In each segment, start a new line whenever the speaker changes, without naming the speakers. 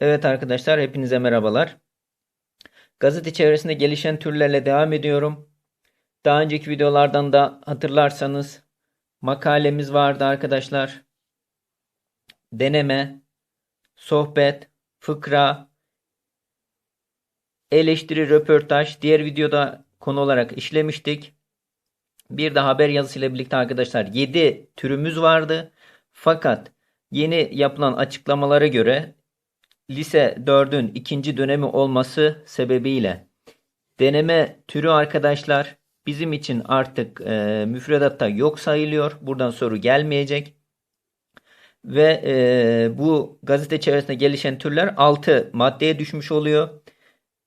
Evet arkadaşlar hepinize merhabalar. Gazete çevresinde gelişen türlerle devam ediyorum. Daha önceki videolardan da hatırlarsanız makalemiz vardı arkadaşlar. Deneme, sohbet, fıkra, eleştiri, röportaj diğer videoda konu olarak işlemiştik. Bir de haber yazısıyla birlikte arkadaşlar 7 türümüz vardı. Fakat yeni yapılan açıklamalara göre lise 4'ün ikinci dönemi olması sebebiyle deneme türü arkadaşlar bizim için artık e, müfredatta yok sayılıyor. Buradan soru gelmeyecek. Ve e, bu gazete çevresinde gelişen türler 6 maddeye düşmüş oluyor.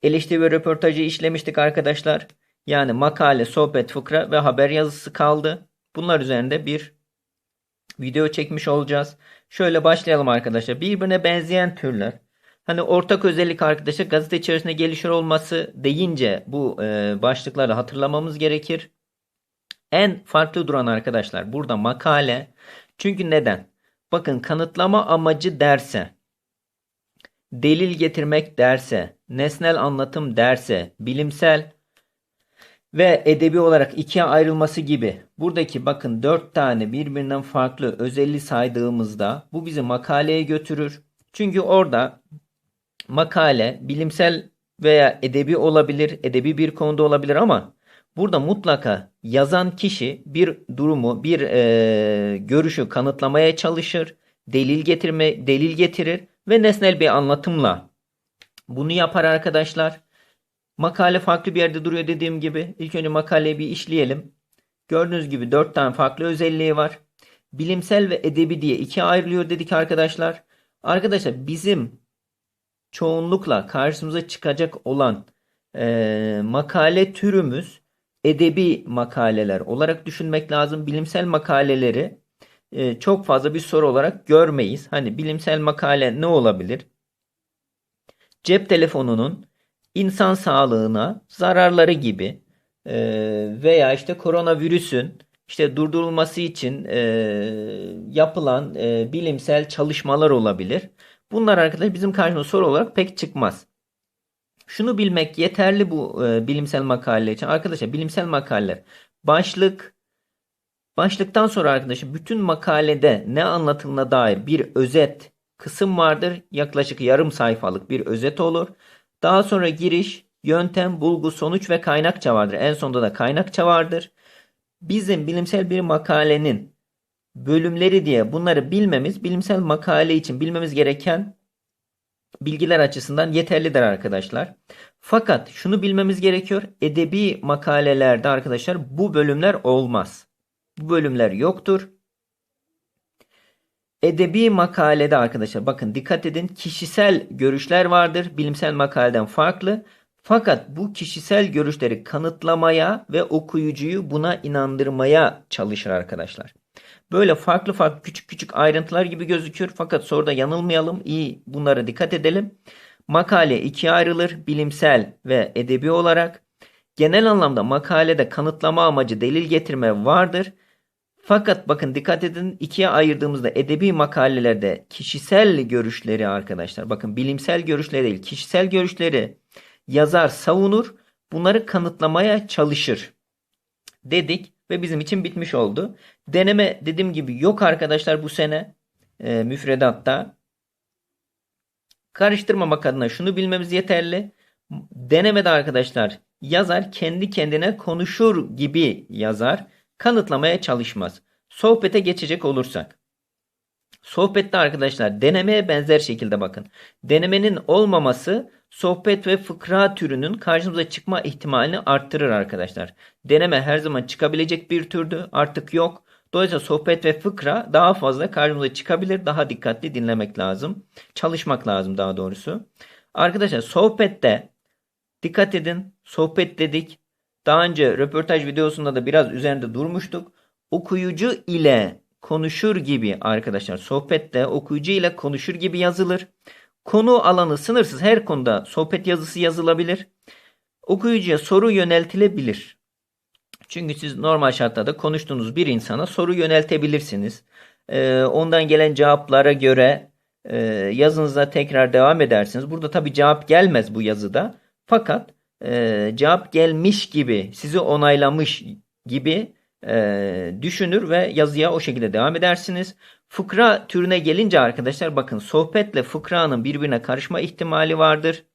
Eleştiri ve röportajı işlemiştik arkadaşlar. Yani makale, sohbet, fıkra ve haber yazısı kaldı. Bunlar üzerinde bir video çekmiş olacağız. Şöyle başlayalım arkadaşlar. Birbirine benzeyen türler. Hani ortak özellik arkadaşlar gazete içerisinde gelişiyor olması deyince bu e, başlıkları hatırlamamız gerekir. En farklı duran arkadaşlar burada makale. Çünkü neden? Bakın kanıtlama amacı derse, delil getirmek derse, nesnel anlatım derse, bilimsel ve edebi olarak ikiye ayrılması gibi buradaki bakın dört tane birbirinden farklı özelliği saydığımızda bu bizi makaleye götürür. Çünkü orada makale bilimsel veya edebi olabilir, edebi bir konuda olabilir ama burada mutlaka yazan kişi bir durumu, bir e, görüşü kanıtlamaya çalışır, delil getirme, delil getirir ve nesnel bir anlatımla bunu yapar arkadaşlar. Makale farklı bir yerde duruyor dediğim gibi. İlk önce makaleyi bir işleyelim. Gördüğünüz gibi dört tane farklı özelliği var. Bilimsel ve edebi diye ikiye ayrılıyor dedik arkadaşlar. Arkadaşlar bizim çoğunlukla karşımıza çıkacak olan e, makale türümüz edebi makaleler olarak düşünmek lazım. Bilimsel makaleleri e, çok fazla bir soru olarak görmeyiz. Hani bilimsel makale ne olabilir? Cep telefonunun insan sağlığına zararları gibi e, veya işte koronavirüsün işte durdurulması için e, yapılan e, bilimsel çalışmalar olabilir. Bunlar arkadaşlar bizim karşımıza soru olarak pek çıkmaz. Şunu bilmek yeterli bu e, bilimsel makale için. Arkadaşlar bilimsel makaleler başlık başlıktan sonra arkadaşlar bütün makalede ne anlatıldığına dair bir özet kısım vardır. Yaklaşık yarım sayfalık bir özet olur. Daha sonra giriş, yöntem, bulgu, sonuç ve kaynakça vardır. En sonunda da kaynakça vardır. Bizim bilimsel bir makalenin bölümleri diye bunları bilmemiz bilimsel makale için bilmemiz gereken bilgiler açısından yeterlidir arkadaşlar. Fakat şunu bilmemiz gerekiyor. Edebi makalelerde arkadaşlar bu bölümler olmaz. Bu bölümler yoktur. Edebi makalede arkadaşlar bakın dikkat edin kişisel görüşler vardır. Bilimsel makaleden farklı. Fakat bu kişisel görüşleri kanıtlamaya ve okuyucuyu buna inandırmaya çalışır arkadaşlar. Böyle farklı farklı küçük küçük ayrıntılar gibi gözüküyor. Fakat soruda yanılmayalım. İyi bunlara dikkat edelim. Makale ikiye ayrılır. Bilimsel ve edebi olarak. Genel anlamda makalede kanıtlama amacı delil getirme vardır. Fakat bakın dikkat edin ikiye ayırdığımızda edebi makalelerde kişisel görüşleri arkadaşlar bakın bilimsel görüşleri değil kişisel görüşleri yazar savunur bunları kanıtlamaya çalışır dedik ve bizim için bitmiş oldu. Deneme dediğim gibi yok arkadaşlar bu sene e, müfredatta. Karıştırmamak adına şunu bilmemiz yeterli. Denemede arkadaşlar yazar kendi kendine konuşur gibi yazar kanıtlamaya çalışmaz. Sohbete geçecek olursak. Sohbette arkadaşlar denemeye benzer şekilde bakın. Denemenin olmaması sohbet ve fıkra türünün karşımıza çıkma ihtimalini arttırır arkadaşlar. Deneme her zaman çıkabilecek bir türdü. Artık yok. Dolayısıyla sohbet ve fıkra daha fazla karşımıza çıkabilir. Daha dikkatli dinlemek lazım. Çalışmak lazım daha doğrusu. Arkadaşlar sohbette dikkat edin. Sohbet dedik. Daha önce röportaj videosunda da biraz üzerinde durmuştuk. Okuyucu ile konuşur gibi arkadaşlar sohbette okuyucu ile konuşur gibi yazılır. Konu alanı sınırsız her konuda sohbet yazısı yazılabilir. Okuyucuya soru yöneltilebilir. Çünkü siz normal şartlarda konuştuğunuz bir insana soru yöneltebilirsiniz. Ee, ondan gelen cevaplara göre e, yazınıza tekrar devam edersiniz. Burada tabii cevap gelmez bu yazıda. Fakat e, cevap gelmiş gibi, sizi onaylamış gibi e, düşünür ve yazıya o şekilde devam edersiniz. Fıkra türüne gelince arkadaşlar bakın sohbetle fıkranın birbirine karışma ihtimali vardır.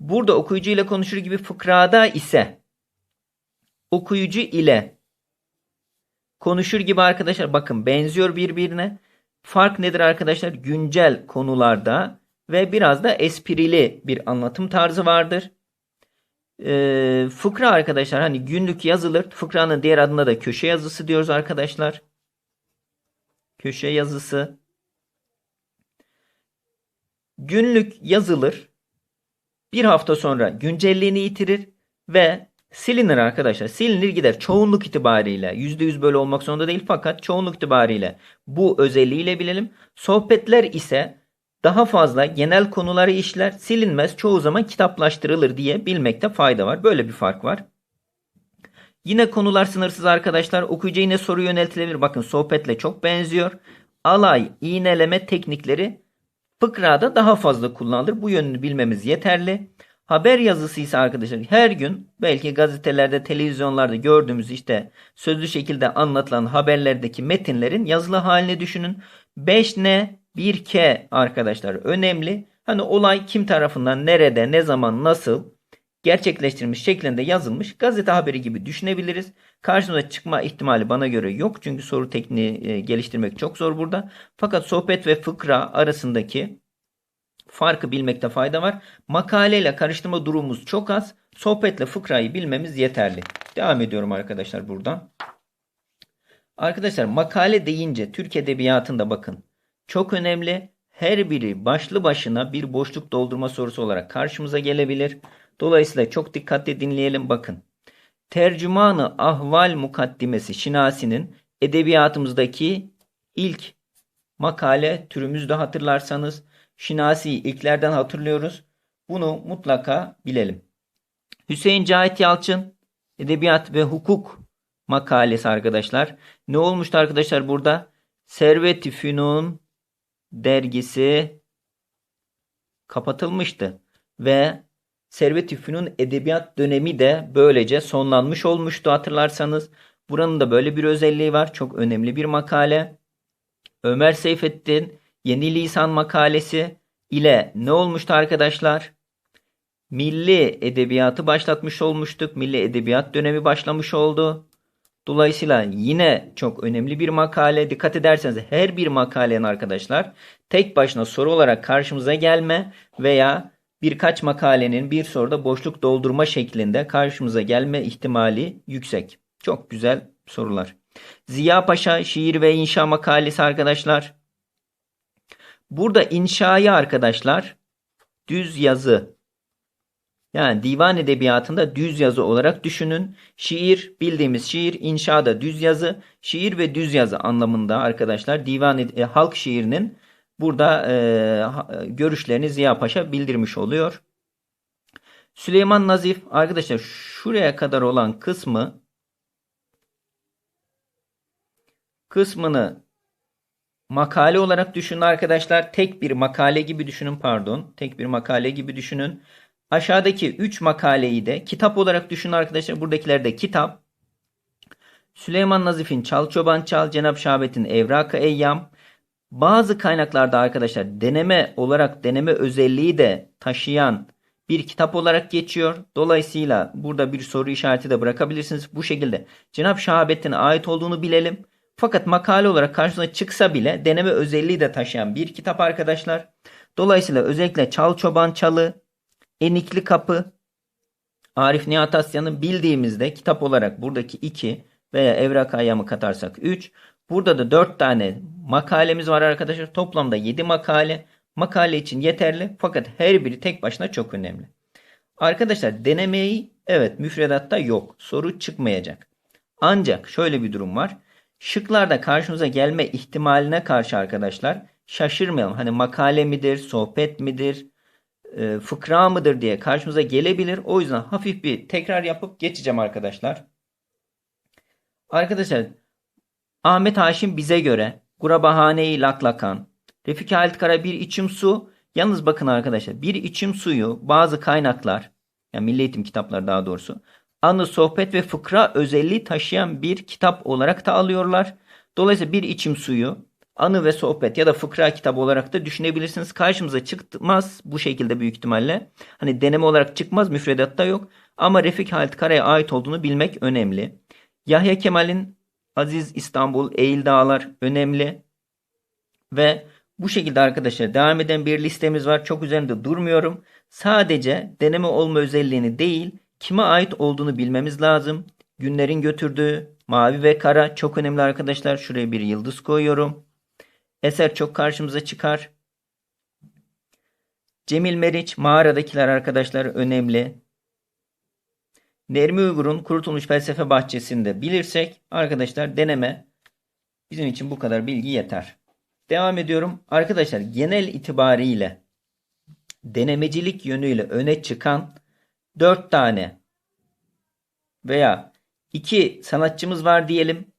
Burada okuyucu ile konuşur gibi fıkrada ise okuyucu ile konuşur gibi arkadaşlar bakın benziyor birbirine. Fark nedir arkadaşlar? Güncel konularda ve biraz da esprili bir anlatım tarzı vardır. Ee, fıkra arkadaşlar hani günlük yazılır. Fıkranın diğer adına da köşe yazısı diyoruz arkadaşlar. Köşe yazısı. Günlük yazılır. Bir hafta sonra güncelliğini yitirir ve silinir arkadaşlar. Silinir gider. Çoğunluk itibariyle %100 böyle olmak zorunda değil fakat çoğunluk itibariyle bu özelliğiyle bilelim. Sohbetler ise daha fazla genel konuları işler, silinmez, çoğu zaman kitaplaştırılır diye bilmekte fayda var. Böyle bir fark var. Yine konular sınırsız arkadaşlar. Okuyucuya yine soru yöneltilebilir. Bakın sohbetle çok benziyor. Alay, iğneleme teknikleri fıkrada daha fazla kullanılır. Bu yönünü bilmemiz yeterli. Haber yazısı ise arkadaşlar her gün belki gazetelerde, televizyonlarda gördüğümüz işte sözlü şekilde anlatılan haberlerdeki metinlerin yazılı halini düşünün. 5N, 1K arkadaşlar önemli. Hani olay kim tarafından, nerede, ne zaman, nasıl gerçekleştirilmiş şeklinde yazılmış gazete haberi gibi düşünebiliriz. Karşımıza çıkma ihtimali bana göre yok. Çünkü soru tekniği e, geliştirmek çok zor burada. Fakat sohbet ve fıkra arasındaki farkı bilmekte fayda var. Makaleyle karıştırma durumumuz çok az. Sohbetle fıkrayı bilmemiz yeterli. Devam ediyorum arkadaşlar buradan. Arkadaşlar makale deyince Türk Edebiyatı'nda bakın çok önemli. Her biri başlı başına bir boşluk doldurma sorusu olarak karşımıza gelebilir. Dolayısıyla çok dikkatli dinleyelim bakın. Tercümanı Ahval Mukaddimesi Şinasi'nin edebiyatımızdaki ilk makale türümüzde hatırlarsanız Şinasi'yi ilklerden hatırlıyoruz. Bunu mutlaka bilelim. Hüseyin Cahit Yalçın Edebiyat ve Hukuk makalesi arkadaşlar. Ne olmuştu arkadaşlar burada? Servet-i Fünun dergisi kapatılmıştı ve Servet-i Fünun edebiyat dönemi de böylece sonlanmış olmuştu hatırlarsanız. Buranın da böyle bir özelliği var. Çok önemli bir makale. Ömer Seyfettin Yeni Lisan makalesi ile ne olmuştu arkadaşlar? Milli edebiyatı başlatmış olmuştuk. Milli edebiyat dönemi başlamış oldu. Dolayısıyla yine çok önemli bir makale. Dikkat ederseniz her bir makalenin arkadaşlar tek başına soru olarak karşımıza gelme veya birkaç makalenin bir soruda boşluk doldurma şeklinde karşımıza gelme ihtimali yüksek. Çok güzel sorular. Ziya Paşa şiir ve inşa makalesi arkadaşlar. Burada inşayı arkadaşlar düz yazı yani divan edebiyatında düz yazı olarak düşünün. Şiir bildiğimiz şiir, inşada düz yazı, şiir ve düz yazı anlamında arkadaşlar divan e, halk şiirinin burada e, görüşlerini Ziya Paşa bildirmiş oluyor. Süleyman Nazif arkadaşlar şuraya kadar olan kısmı kısmını makale olarak düşünün arkadaşlar. Tek bir makale gibi düşünün pardon. Tek bir makale gibi düşünün. Aşağıdaki 3 makaleyi de kitap olarak düşünün arkadaşlar. Buradakiler de kitap. Süleyman Nazif'in Çal Çoban Çal, Cenab Şahabet'in Evrak-ı Eyyam. Bazı kaynaklarda arkadaşlar deneme olarak deneme özelliği de taşıyan bir kitap olarak geçiyor. Dolayısıyla burada bir soru işareti de bırakabilirsiniz. Bu şekilde Cenab Şahabet'in ait olduğunu bilelim. Fakat makale olarak karşısına çıksa bile deneme özelliği de taşıyan bir kitap arkadaşlar. Dolayısıyla özellikle Çal Çoban Çalı, Enikli Kapı, Arif Nihat Asya'nın bildiğimizde kitap olarak buradaki 2 veya Evrak Ayyam'ı katarsak 3. Burada da 4 tane makalemiz var arkadaşlar. Toplamda 7 makale. Makale için yeterli fakat her biri tek başına çok önemli. Arkadaşlar denemeyi evet müfredatta yok. Soru çıkmayacak. Ancak şöyle bir durum var. Şıklarda karşımıza gelme ihtimaline karşı arkadaşlar şaşırmayalım. Hani makale midir, sohbet midir, e, fıkra mıdır diye karşımıza gelebilir. O yüzden hafif bir tekrar yapıp geçeceğim arkadaşlar. Arkadaşlar Ahmet Haşim bize göre Gurabahane-i Laklakan, Refik Halit Kara bir içim su. Yalnız bakın arkadaşlar bir içim suyu bazı kaynaklar yani Milli Eğitim kitapları daha doğrusu anı, sohbet ve fıkra özelliği taşıyan bir kitap olarak da alıyorlar. Dolayısıyla bir içim suyu anı ve sohbet ya da fıkra kitabı olarak da düşünebilirsiniz. Karşımıza çıkmaz bu şekilde büyük ihtimalle. Hani deneme olarak çıkmaz müfredatta yok. Ama Refik Halit Kara'ya ait olduğunu bilmek önemli. Yahya Kemal'in Aziz İstanbul, Eğil Dağlar önemli. Ve bu şekilde arkadaşlar devam eden bir listemiz var. Çok üzerinde durmuyorum. Sadece deneme olma özelliğini değil, kime ait olduğunu bilmemiz lazım. Günlerin götürdüğü mavi ve kara çok önemli arkadaşlar. Şuraya bir yıldız koyuyorum. Eser çok karşımıza çıkar. Cemil Meriç mağaradakiler arkadaşlar önemli. Nermi Uygur'un Kurutulmuş Felsefe Bahçesi'nde bilirsek arkadaşlar deneme bizim için bu kadar bilgi yeter. Devam ediyorum. Arkadaşlar genel itibariyle denemecilik yönüyle öne çıkan 4 tane veya 2 sanatçımız var diyelim.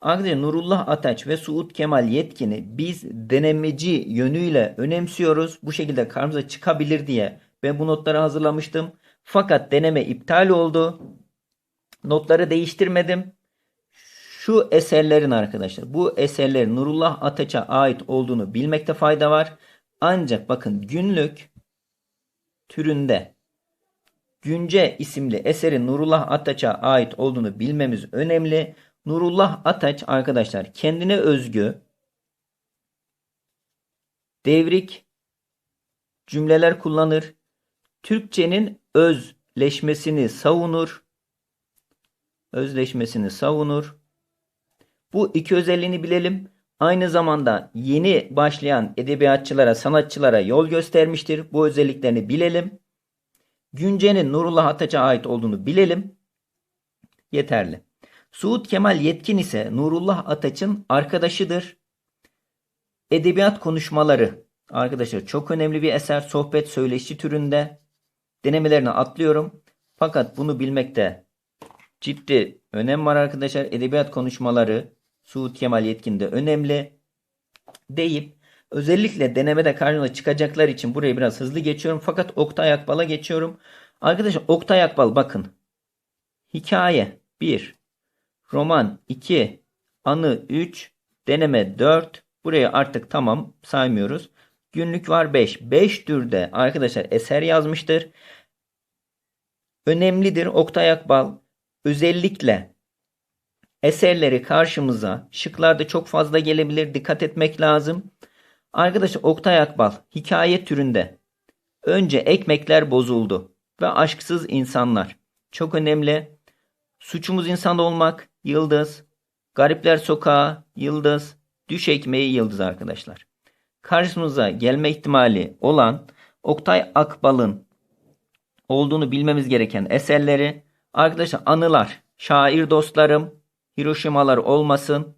Arkadaşlar Nurullah Ataç ve Suud Kemal Yetkin'i biz denemeci yönüyle önemsiyoruz. Bu şekilde karşımıza çıkabilir diye ben bu notları hazırlamıştım. Fakat deneme iptal oldu. Notları değiştirmedim. Şu eserlerin arkadaşlar bu eserlerin Nurullah Ataç'a ait olduğunu bilmekte fayda var. Ancak bakın günlük türünde Günce isimli eserin Nurullah Ataç'a ait olduğunu bilmemiz önemli. Nurullah Ataç arkadaşlar kendine özgü devrik cümleler kullanır. Türkçenin özleşmesini savunur. Özleşmesini savunur. Bu iki özelliğini bilelim. Aynı zamanda yeni başlayan edebiyatçılara, sanatçılara yol göstermiştir. Bu özelliklerini bilelim. Günce'nin Nurullah Ataç'a ait olduğunu bilelim. Yeterli. Suud Kemal Yetkin ise Nurullah Ataç'ın arkadaşıdır. Edebiyat konuşmaları arkadaşlar çok önemli bir eser. Sohbet söyleşi türünde. Denemelerini atlıyorum. Fakat bunu bilmekte ciddi önem var arkadaşlar. Edebiyat konuşmaları Suud Kemal Yetkin de önemli deyip özellikle denemede karşımıza çıkacaklar için burayı biraz hızlı geçiyorum. Fakat Oktay Akbal'a geçiyorum. Arkadaşlar Oktay Akbal bakın. Hikaye 1, roman 2, anı 3, deneme 4. Buraya artık tamam saymıyoruz. Günlük var 5. 5 türde arkadaşlar eser yazmıştır. Önemlidir Oktay Akbal. Özellikle eserleri karşımıza şıklarda çok fazla gelebilir. Dikkat etmek lazım. Arkadaşlar Oktay Akbal hikaye türünde. Önce ekmekler bozuldu ve aşksız insanlar. Çok önemli. Suçumuz insanda olmak. Yıldız. Garipler Sokağı. Yıldız. Düş ekmeği yıldız arkadaşlar. Karşımıza gelme ihtimali olan Oktay Akbal'ın olduğunu bilmemiz gereken eserleri arkadaşlar anılar, şair dostlarım, Hiroşimalar olmasın.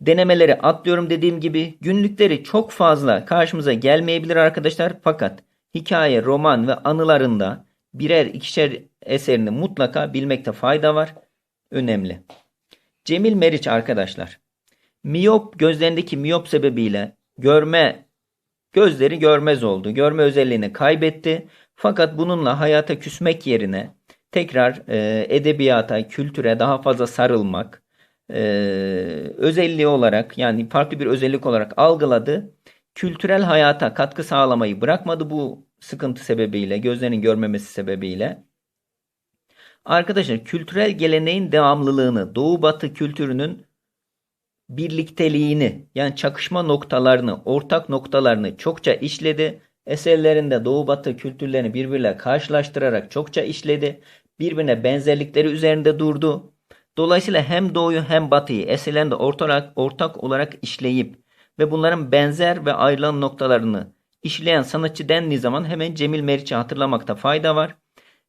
Denemeleri atlıyorum dediğim gibi günlükleri çok fazla karşımıza gelmeyebilir arkadaşlar fakat hikaye, roman ve anılarında birer ikişer eserini mutlaka bilmekte fayda var. Önemli. Cemil Meriç arkadaşlar. Miyop gözlerindeki miyop sebebiyle görme gözleri görmez oldu. Görme özelliğini kaybetti. Fakat bununla hayata küsmek yerine tekrar e, edebiyata, kültüre daha fazla sarılmak e, özelliği olarak yani farklı bir özellik olarak algıladı. Kültürel hayata katkı sağlamayı bırakmadı bu sıkıntı sebebiyle, gözlerinin görmemesi sebebiyle. Arkadaşlar kültürel geleneğin devamlılığını, Doğu Batı kültürünün birlikteliğini yani çakışma noktalarını, ortak noktalarını çokça işledi. Eserlerinde Doğu Batı kültürlerini birbirle karşılaştırarak çokça işledi. Birbirine benzerlikleri üzerinde durdu. Dolayısıyla hem Doğu'yu hem Batı'yı eserlerinde ortak, ortak olarak işleyip ve bunların benzer ve ayrılan noktalarını işleyen sanatçı dendiği zaman hemen Cemil Meriç'i hatırlamakta fayda var.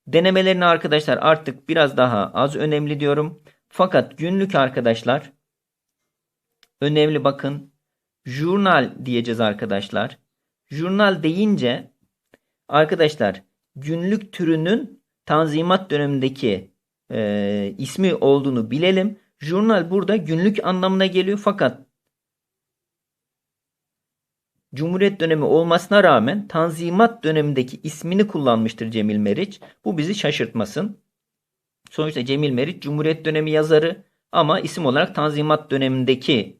Denemelerini arkadaşlar artık biraz daha az önemli diyorum. Fakat günlük arkadaşlar önemli bakın. Jurnal diyeceğiz arkadaşlar. Jurnal deyince arkadaşlar günlük türünün Tanzimat dönemindeki e, ismi olduğunu bilelim. Jurnal burada günlük anlamına geliyor fakat Cumhuriyet dönemi olmasına rağmen Tanzimat dönemindeki ismini kullanmıştır Cemil Meriç. Bu bizi şaşırtmasın. Sonuçta Cemil Meriç Cumhuriyet dönemi yazarı ama isim olarak Tanzimat dönemindeki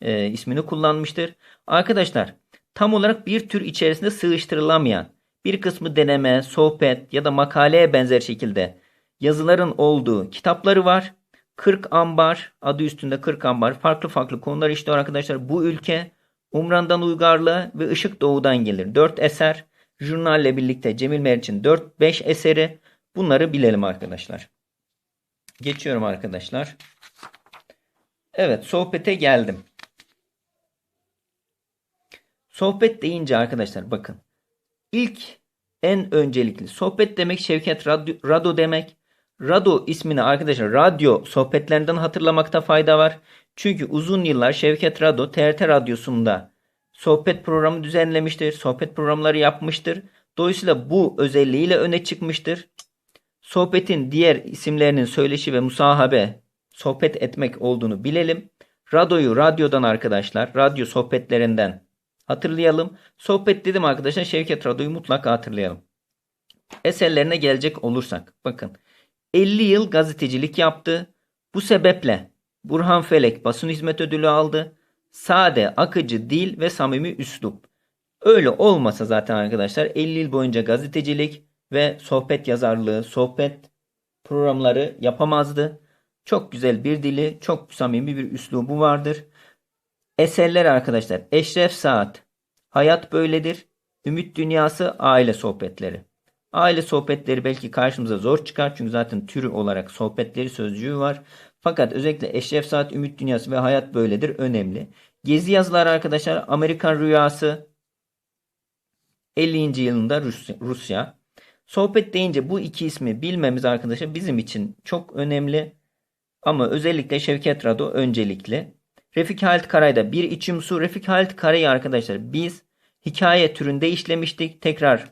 e, ismini kullanmıştır. Arkadaşlar tam olarak bir tür içerisinde sığıştırılamayan bir kısmı deneme, sohbet ya da makaleye benzer şekilde yazıların olduğu kitapları var. 40 ambar adı üstünde 40 ambar farklı farklı konular işliyor arkadaşlar. Bu ülke Umran'dan Uygarlığa ve Işık Doğu'dan gelir. 4 eser. Jurnalle birlikte Cemil Meriç'in 4-5 eseri. Bunları bilelim arkadaşlar. Geçiyorum arkadaşlar. Evet sohbete geldim. Sohbet deyince arkadaşlar bakın. İlk en öncelikli sohbet demek Şevket Rado, Rado demek. Rado ismini arkadaşlar radyo sohbetlerinden hatırlamakta fayda var. Çünkü uzun yıllar Şevket Rado TRT Radyosu'nda sohbet programı düzenlemiştir. Sohbet programları yapmıştır. Dolayısıyla bu özelliğiyle öne çıkmıştır. Sohbetin diğer isimlerinin söyleşi ve musahabe sohbet etmek olduğunu bilelim. Radoyu radyodan arkadaşlar, radyo sohbetlerinden hatırlayalım. Sohbet dedim arkadaşlar Şevket Rado'yu mutlaka hatırlayalım. Eserlerine gelecek olursak bakın 50 yıl gazetecilik yaptı. Bu sebeple Burhan Felek basın hizmet ödülü aldı. Sade, akıcı dil ve samimi üslup. Öyle olmasa zaten arkadaşlar 50 yıl boyunca gazetecilik ve sohbet yazarlığı, sohbet programları yapamazdı. Çok güzel bir dili, çok samimi bir üslubu vardır. Eserler arkadaşlar Eşref Saat, Hayat Böyledir, Ümit Dünyası, Aile Sohbetleri. Aile sohbetleri belki karşımıza zor çıkar çünkü zaten türü olarak sohbetleri sözcüğü var. Fakat özellikle Eşref Saat, Ümit Dünyası ve Hayat Böyledir önemli. Gezi yazıları arkadaşlar Amerikan Rüyası 50. yılında Rusya. Sohbet deyince bu iki ismi bilmemiz arkadaşlar bizim için çok önemli. Ama özellikle Şevket Rado öncelikli. Refik Halit Karay'da bir içim su. Refik Halit Karay'ı arkadaşlar biz hikaye türünde işlemiştik. Tekrar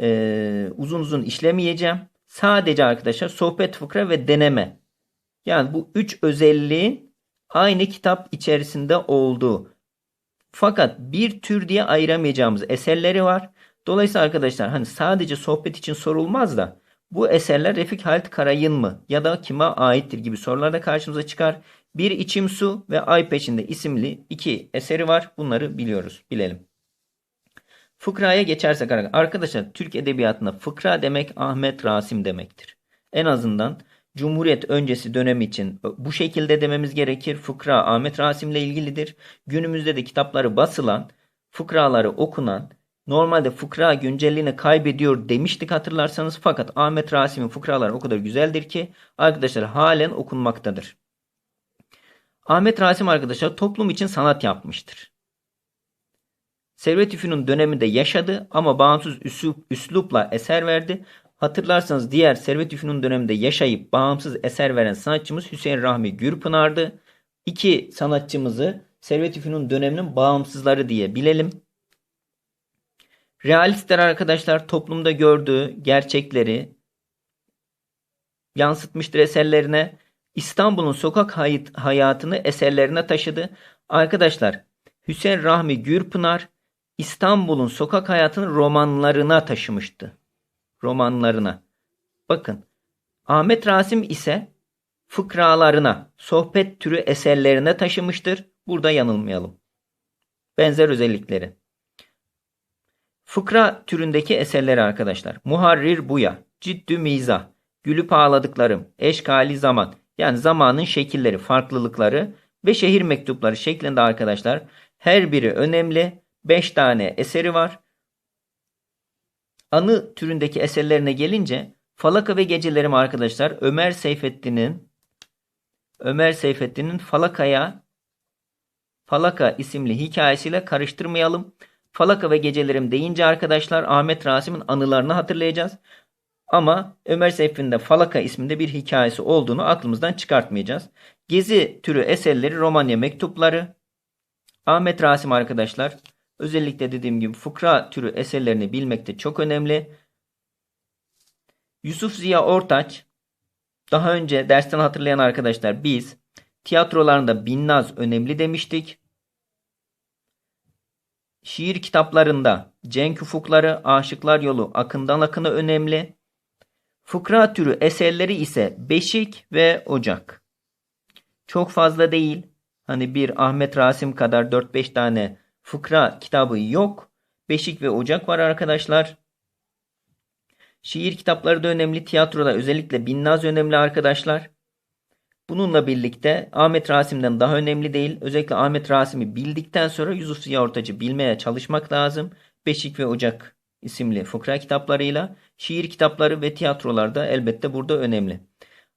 e, uzun uzun işlemeyeceğim. Sadece arkadaşlar sohbet fıkra ve deneme. Yani bu üç özelliğin aynı kitap içerisinde olduğu. Fakat bir tür diye ayıramayacağımız eserleri var. Dolayısıyla arkadaşlar hani sadece sohbet için sorulmaz da bu eserler Refik Halit Karay'ın mı ya da kime aittir gibi sorular da karşımıza çıkar. Bir İçim Su ve Ay Peşinde isimli iki eseri var. Bunları biliyoruz, bilelim. Fıkraya geçersek arkadaşlar Türk Edebiyatı'nda fıkra demek Ahmet Rasim demektir. En azından Cumhuriyet öncesi dönem için bu şekilde dememiz gerekir. Fıkra Ahmet Rasim'le ilgilidir. Günümüzde de kitapları basılan, fıkraları okunan, normalde fıkra güncelliğini kaybediyor demiştik hatırlarsanız. Fakat Ahmet Rasim'in fıkraları o kadar güzeldir ki arkadaşlar halen okunmaktadır. Ahmet Rasim arkadaşlar toplum için sanat yapmıştır. Servet Üfün'ün döneminde yaşadı ama bağımsız üslup, üslupla eser verdi. Hatırlarsanız diğer Servet Üfün'ün döneminde yaşayıp bağımsız eser veren sanatçımız Hüseyin Rahmi Gürpınar'dı. İki sanatçımızı Servet Üfün'ün döneminin bağımsızları diye bilelim. Realistler arkadaşlar toplumda gördüğü gerçekleri yansıtmıştır eserlerine. İstanbul'un sokak hayatını eserlerine taşıdı. Arkadaşlar Hüseyin Rahmi Gürpınar İstanbul'un sokak hayatını romanlarına taşımıştı. Romanlarına. Bakın Ahmet Rasim ise fıkralarına, sohbet türü eserlerine taşımıştır. Burada yanılmayalım. Benzer özellikleri. Fıkra türündeki eserleri arkadaşlar. Muharrir Buya, Ciddü Mizah, Gülüp Ağladıklarım, Eşkali Zaman. Yani zamanın şekilleri, farklılıkları ve şehir mektupları şeklinde arkadaşlar. Her biri önemli 5 tane eseri var. Anı türündeki eserlerine gelince Falaka ve Gecelerim arkadaşlar Ömer Seyfettin'in Ömer Seyfettin'in Falaka'ya Falaka isimli hikayesiyle karıştırmayalım. Falaka ve Gecelerim deyince arkadaşlar Ahmet Rasim'in anılarını hatırlayacağız. Ama Ömer Seyfettin'de Falaka isminde bir hikayesi olduğunu aklımızdan çıkartmayacağız. Gezi türü eserleri Romanya mektupları. Ahmet Rasim arkadaşlar Özellikle dediğim gibi fıkra türü eserlerini bilmek de çok önemli. Yusuf Ziya Ortaç daha önce dersten hatırlayan arkadaşlar biz tiyatrolarında Binnaz önemli demiştik. şiir kitaplarında Cenk Ufukları, Aşıklar Yolu, Akından Akına önemli. Fıkra türü eserleri ise Beşik ve Ocak. Çok fazla değil. Hani bir Ahmet Rasim kadar 4-5 tane fıkra kitabı yok. Beşik ve Ocak var arkadaşlar. Şiir kitapları da önemli. Tiyatroda özellikle Binnaz önemli arkadaşlar. Bununla birlikte Ahmet Rasim'den daha önemli değil. Özellikle Ahmet Rasim'i bildikten sonra Yusuf Ziya Ortaç'ı bilmeye çalışmak lazım. Beşik ve Ocak isimli fıkra kitaplarıyla şiir kitapları ve tiyatrolar da elbette burada önemli.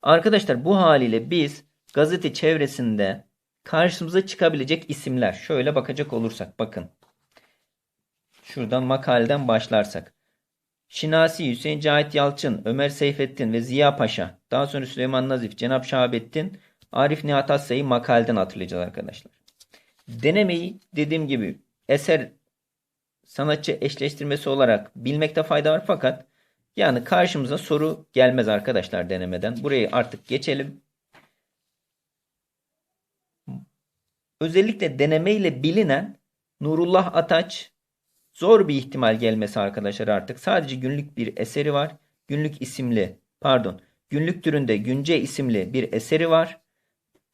Arkadaşlar bu haliyle biz gazete çevresinde karşımıza çıkabilecek isimler şöyle bakacak olursak bakın. Şuradan makaleden başlarsak. Şinasi, Hüseyin Cahit Yalçın, Ömer Seyfettin ve Ziya Paşa. Daha sonra Süleyman Nazif, Cenap Şahabettin, Arif Nihat Asya'yı makaleden hatırlayacağız arkadaşlar. Denemeyi dediğim gibi eser sanatçı eşleştirmesi olarak bilmekte fayda var fakat yani karşımıza soru gelmez arkadaşlar denemeden. Burayı artık geçelim. Özellikle denemeyle bilinen Nurullah Ataç zor bir ihtimal gelmesi arkadaşlar artık. Sadece günlük bir eseri var. Günlük isimli pardon günlük türünde Günce isimli bir eseri var.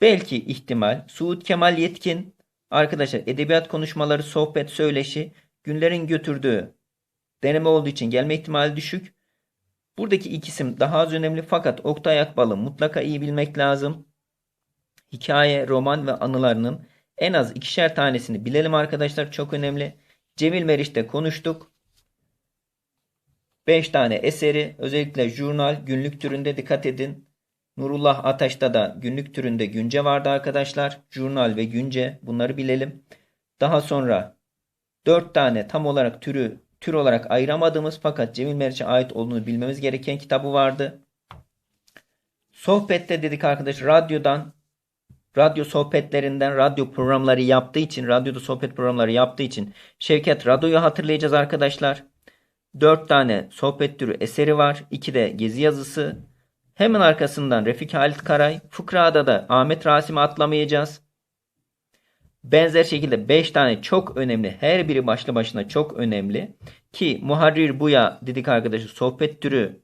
Belki ihtimal Suud Kemal Yetkin arkadaşlar edebiyat konuşmaları, sohbet, söyleşi günlerin götürdüğü deneme olduğu için gelme ihtimali düşük. Buradaki iki isim daha az önemli fakat Oktay Akbal'ı mutlaka iyi bilmek lazım. Hikaye, roman ve anılarının en az ikişer tanesini bilelim arkadaşlar çok önemli. Cemil Meriç'te konuştuk. 5 tane eseri özellikle jurnal, günlük türünde dikkat edin. Nurullah Ataş'ta da günlük türünde günce vardı arkadaşlar. Jurnal ve günce bunları bilelim. Daha sonra 4 tane tam olarak türü tür olarak ayıramadığımız fakat Cemil Meriç'e ait olduğunu bilmemiz gereken kitabı vardı. Sohbette dedik arkadaş radyodan radyo sohbetlerinden radyo programları yaptığı için radyoda sohbet programları yaptığı için Şevket Radyo'yu hatırlayacağız arkadaşlar. 4 tane sohbet türü eseri var. 2 de gezi yazısı. Hemen arkasından Refik Halit Karay. Fıkrada da Ahmet Rasim'i atlamayacağız. Benzer şekilde 5 tane çok önemli. Her biri başlı başına çok önemli. Ki Muharrir Buya dedik arkadaşlar sohbet türü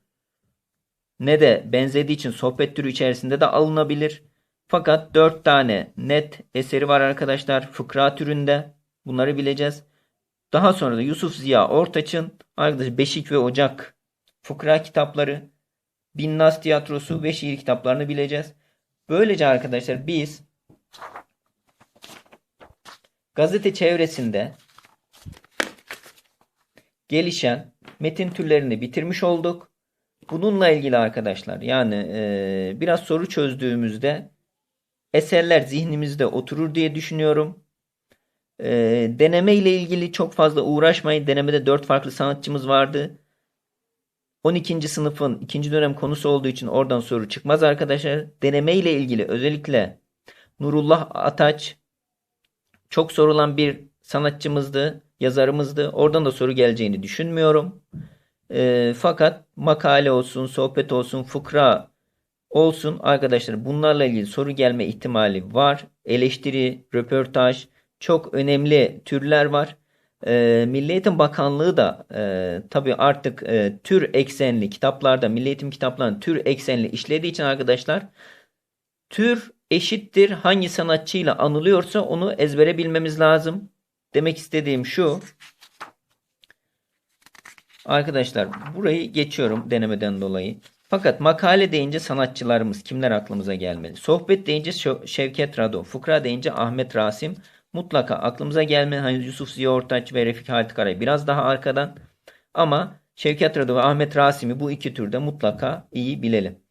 ne de benzediği için sohbet türü içerisinde de alınabilir. Fakat 4 tane net eseri var arkadaşlar fıkra türünde. Bunları bileceğiz. Daha sonra da Yusuf Ziya Ortaç'ın arkadaşlar Beşik ve Ocak fıkra kitapları, Binnaz tiyatrosu ve şiir kitaplarını bileceğiz. Böylece arkadaşlar biz gazete çevresinde gelişen metin türlerini bitirmiş olduk. Bununla ilgili arkadaşlar yani e, biraz soru çözdüğümüzde eserler zihnimizde oturur diye düşünüyorum. E, deneme ile ilgili çok fazla uğraşmayın. Denemede 4 farklı sanatçımız vardı. 12. sınıfın ikinci dönem konusu olduğu için oradan soru çıkmaz arkadaşlar. Deneme ile ilgili özellikle Nurullah Ataç çok sorulan bir sanatçımızdı, yazarımızdı. Oradan da soru geleceğini düşünmüyorum. E, fakat makale olsun, sohbet olsun, fıkra olsun arkadaşlar bunlarla ilgili soru gelme ihtimali var. Eleştiri, röportaj çok önemli türler var. E, Milli Eğitim Bakanlığı da e, tabii artık e, tür eksenli kitaplarda Milli Eğitim kitaplarının tür eksenli işlediği için arkadaşlar tür eşittir hangi sanatçıyla anılıyorsa onu ezbere bilmemiz lazım. Demek istediğim şu. Arkadaşlar burayı geçiyorum denemeden dolayı. Fakat makale deyince sanatçılarımız kimler aklımıza gelmeli? Sohbet deyince Şevket Rado, fıkra deyince Ahmet Rasim mutlaka aklımıza gelmeli. Hani Yusuf Ziya Ortaç ve Refik Halit Karay biraz daha arkadan. Ama Şevket Rado ve Ahmet Rasim'i bu iki türde mutlaka iyi bilelim.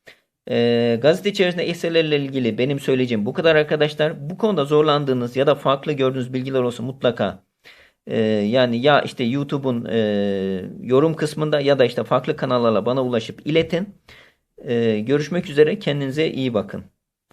E, gazete içerisinde eserlerle ilgili benim söyleyeceğim bu kadar arkadaşlar. Bu konuda zorlandığınız ya da farklı gördüğünüz bilgiler olsa mutlaka e, yani ya işte YouTube'un e, yorum kısmında ya da işte farklı kanallarla bana ulaşıp iletin. E, görüşmek üzere kendinize iyi bakın.